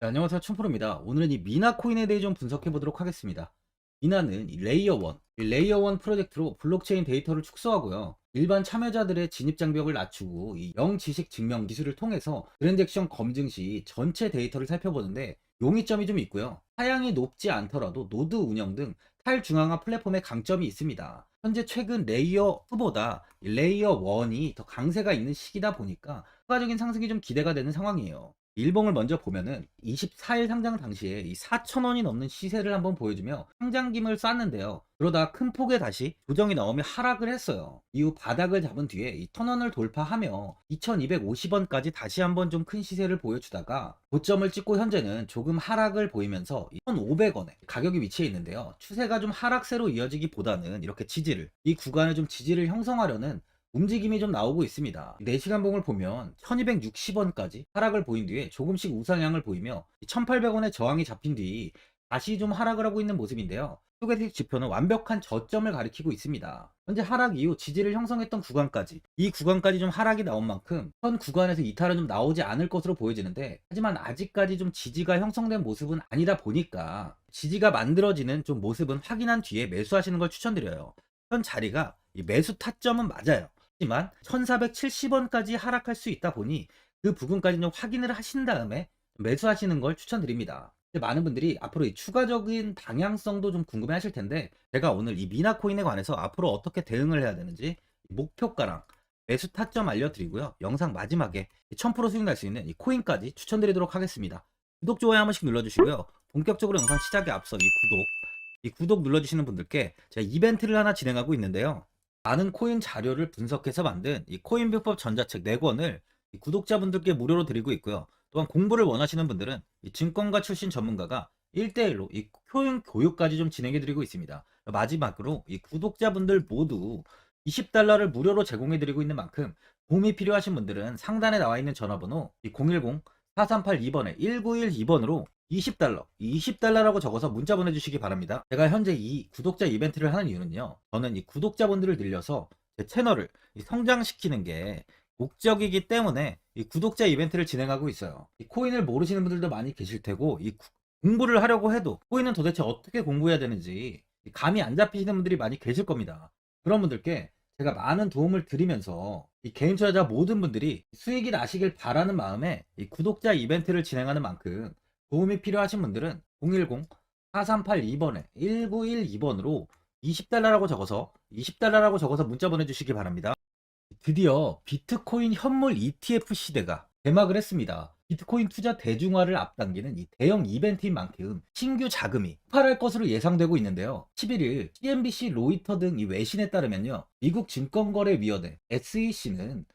네, 안녕하세요. 춘프로입니다. 오늘은 이 미나 코인에 대해 좀 분석해 보도록 하겠습니다. 미나는 이 레이어 1, 이 레이어 1 프로젝트로 블록체인 데이터를 축소하고요. 일반 참여자들의 진입 장벽을 낮추고 이 영지식 증명 기술을 통해서 트랜잭션 검증 시 전체 데이터를 살펴보는데 용이점이 좀 있고요. 사양이 높지 않더라도 노드 운영 등 탈중앙화 플랫폼의 강점이 있습니다. 현재 최근 레이어 2보다 레이어 1이 더 강세가 있는 시기다 보니까 추가적인 상승이 좀 기대가 되는 상황이에요. 일봉을 먼저 보면은 24일 상장 당시에 이 4,000원이 넘는 시세를 한번 보여주며 상장김을 쌌는데요. 그러다 큰 폭의 다시 조정이 나오며 하락을 했어요. 이후 바닥을 잡은 뒤에 이 천원을 돌파하며 2,250원까지 다시 한번 좀 큰 시세를 보여주다가 고점을 찍고 현재는 조금 하락을 보이면서 1,500원에 가격이 위치해 있는데요. 추세가 좀 하락세로 이어지기보다는 이렇게 지지를 이 구간에 좀 지지를 형성하려는 움직임이 좀 나오고 있습니다. 4시간 봉을 보면 1260원까지 하락을 보인 뒤에 조금씩 우상향을 보이며 1800원의 저항이 잡힌 뒤 다시 좀 하락을 하고 있는 모습인데요. 소개팅 지표는 완벽한 저점을 가리키고 있습니다. 현재 하락 이후 지지를 형성했던 구간까지 이 구간까지 좀 하락이 나온 만큼 현 구간에서 이탈은 좀 나오지 않을 것으로 보여지는데 하지만 아직까지 좀 지지가 형성된 모습은 아니다 보니까 지지가 만들어지는 좀 모습은 확인한 뒤에 매수하시는 걸 추천드려요. 현 자리가 이 매수 타점은 맞아요. 하지만 1470원까지 하락할 수 있다 보니 그 부분까지 좀 확인을 하신 다음에 매수하시는 걸 추천드립니다. 많은 분들이 앞으로 이 추가적인 방향성도 좀 궁금해 하실 텐데 제가 오늘 이 미나 코인에 관해서 앞으로 어떻게 대응을 해야 되는지 목표가랑 매수 타점 알려드리고요. 영상 마지막에 1000% 수익 날 수 있는 이 코인까지 추천드리도록 하겠습니다. 구독, 좋아요 한 번씩 눌러주시고요. 본격적으로 영상 시작에 앞서 이 구독, 이 구독 눌러주시는 분들께 제가 이벤트를 하나 진행하고 있는데요. 많은 코인 자료를 분석해서 만든 이 코인 비법 전자책 4권을 구독자분들께 무료로 드리고 있고요. 또한 공부를 원하시는 분들은 이 증권가 출신 전문가가 1대1로 이 코인 교육까지 좀 진행해 드리고 있습니다. 마지막으로 이 구독자분들 모두 20달러를 무료로 제공해 드리고 있는 만큼 도움이 필요하신 분들은 상단에 나와 있는 전화번호 010-4382번에 1912번으로 20달러, 20달러라고 적어서 문자 보내주시기 바랍니다. 제가 현재 이 구독자 이벤트를 하는 이유는요. 저는 이 구독자분들을 늘려서 제 채널을 이 성장시키는 게 목적이기 때문에 이 구독자 이벤트를 진행하고 있어요. 이 코인을 모르시는 분들도 많이 계실 테고 이 구- 공부를 하려고 해도 코인은 도대체 어떻게 공부해야 되는지 이 감이 안 잡히시는 분들이 많이 계실 겁니다. 그런 분들께 제가 많은 도움을 드리면서 이 개인 투자자 모든 분들이 수익이 나시길 바라는 마음에 이 구독자 이벤트를 진행하는 만큼 도움이 필요하신 분들은 010-4382번에 1912번으로 20달러라고 적어서 20달러라고 적어서 문자 보내주시기 바랍니다. 드디어 비트코인 현물 ETF 시대가 개막을 했습니다. 비트코인 투자 대중화를 앞당기는 이 대형 이벤트인 만큼 신규 자금이 폭발할 것으로 예상되고 있는데요. 11일 CNBC, 로이터 등 이 외신에 따르면요. 미국 증권거래위원회 SEC는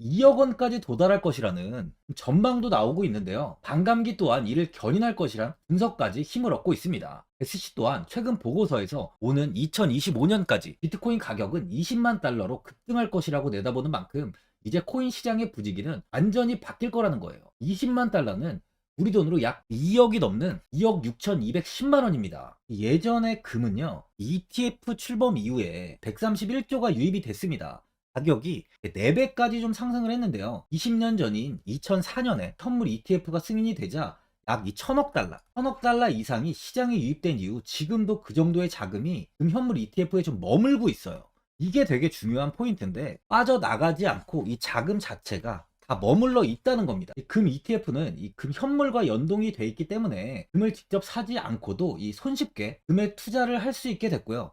2억 원까지 도달할 것이라는 전망도 나오고 있는데요. 반감기 또한 이를 견인할 것이란 분석까지 힘을 얻고 있습니다. SC 또한 최근 보고서에서 오는 2025년까지 비트코인 가격은 20만 달러로 급등할 것이라고 내다보는 만큼 이제 코인 시장의 부지기는 완전히 바뀔 거라는 거예요. 20만 달러는 우리 돈으로 약 2억이 넘는 2억 6,210만 원입니다. 예전의 금은요, ETF 출범 이후에 131조가 유입이 됐습니다. 가격이 4배까지 좀 상승을 했는데요. 20년 전인 2004년에 현물 ETF가 승인이 되자 약 2천억 달러, 1천억 달러 이상이 시장에 유입된 이후 지금도 그 정도의 자금이 금현물 ETF에 좀 머물고 있어요. 이게 되게 중요한 포인트인데 빠져나가지 않고 이 자금 자체가 다 머물러 있다는 겁니다. 이금 ETF는 이 금 현물과 연동이 돼 있기 때문에 금을 직접 사지 않고도 이 손쉽게 금에 투자를 할 수 있게 됐고요.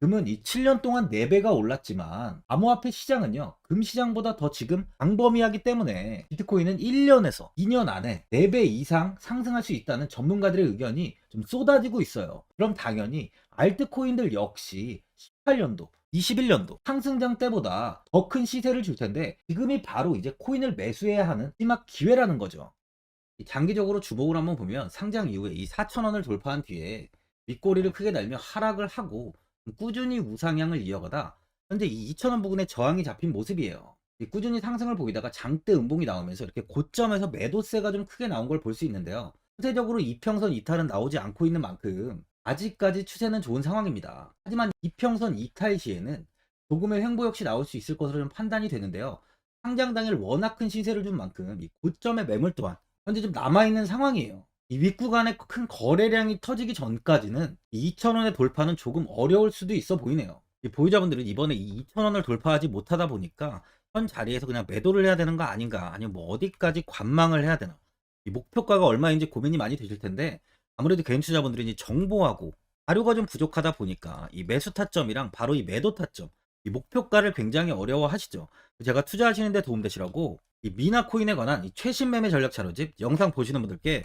금은 이 7년 동안 4배가 올랐지만 암호화폐 시장은요 금 시장보다 더 지금 광범위하기 때문에 비트코인은 1년에서 2년 안에 4배 이상 상승할 수 있다는 전문가들의 의견이 좀 쏟아지고 있어요. 그럼 당연히 알트코인들 역시 18년도 21년도 상승장 때보다 더 큰 시세를 줄 텐데 지금이 바로 이제 코인을 매수해야 하는 마지막 기회라는 거죠. 이 장기적으로 주목을 한번 보면 상장 이후에 이 4천원을 돌파한 뒤에 윗꼬리를 크게 달며 하락을 하고 꾸준히 우상향을 이어가다 현재 이 2,000원 부근에 저항이 잡힌 모습이에요. 이 꾸준히 상승을 보이다가 장대 음봉이 나오면서 이렇게 고점에서 매도세가 좀 크게 나온 걸 볼 수 있는데요. 추세적으로 이평선 이탈은 나오지 않고 있는 만큼 아직까지 추세는 좋은 상황입니다. 하지만 이평선 이탈 시에는 조금의 횡보 역시 나올 수 있을 것으로 좀 판단이 되는데요. 상장 당일 워낙 큰 시세를 준 만큼 이 고점의 매물 또한 현재 좀 남아있는 상황이에요. 이 윗구간에 큰 거래량이 터지기 전까지는 2,000원의 돌파는 조금 어려울 수도 있어 보이네요. 이 보유자분들은 이번에 이 2,000원을 돌파하지 못하다 보니까 현 자리에서 그냥 매도를 해야 되는 거 아닌가 아니면 뭐 어디까지 관망을 해야 되나 이 목표가가 얼마인지 고민이 많이 되실 텐데 아무래도 개인 투자분들이 이제 정보하고 자료가 좀 부족하다 보니까 이 매수 타점이랑 바로 이 매도 타점 이 목표가를 굉장히 어려워 하시죠. 제가 투자하시는데 도움되시라고 이 미나 코인에 관한 이 최신 매매 전략 자료집 영상 보시는 분들께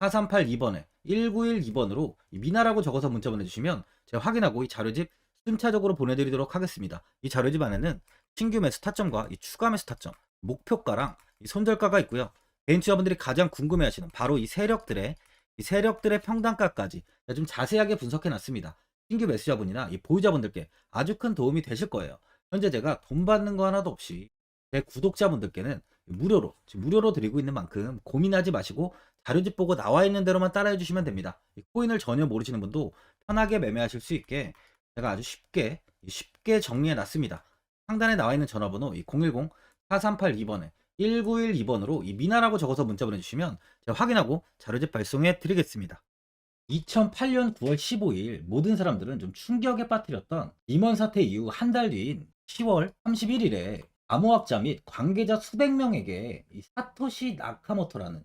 4382번에 1912번으로 미나라고 적어서 문자 보내주시면 제가 확인하고 이 자료집 순차적으로 보내드리도록 하겠습니다. 이 자료집 안에는 신규 매수 타점과 이 추가 매수 타점, 목표가랑 이 손절가가 있고요. 개인 투자분들이 가장 궁금해하시는 바로 이 세력들의 이 세력들의 평단가까지 좀 자세하게 분석해 놨습니다. 신규 매수자분이나 이 보유자분들께 아주 큰 도움이 되실 거예요. 현재 제가 돈 받는 거 하나도 없이 제 구독자분들께는 무료로 무료로 드리고 있는 만큼 고민하지 마시고 자료집 보고 나와 있는 대로만 따라해 주시면 됩니다. 이 코인을 전혀 모르시는 분도 편하게 매매하실 수 있게 제가 아주 쉽게 쉽게 정리해 놨습니다. 상단에 나와 있는 전화번호 010 4382번에 1912번으로 이 미나라고 적어서 문자 보내주시면 제가 확인하고 자료집 발송해 드리겠습니다. 2008년 9월 15일 모든 사람들은 좀 충격에 빠뜨렸던 임원 사태 이후 한 달 뒤인 10월 31일에 암호학자 및 관계자 수백 명에게 이 사토시 나카모토라는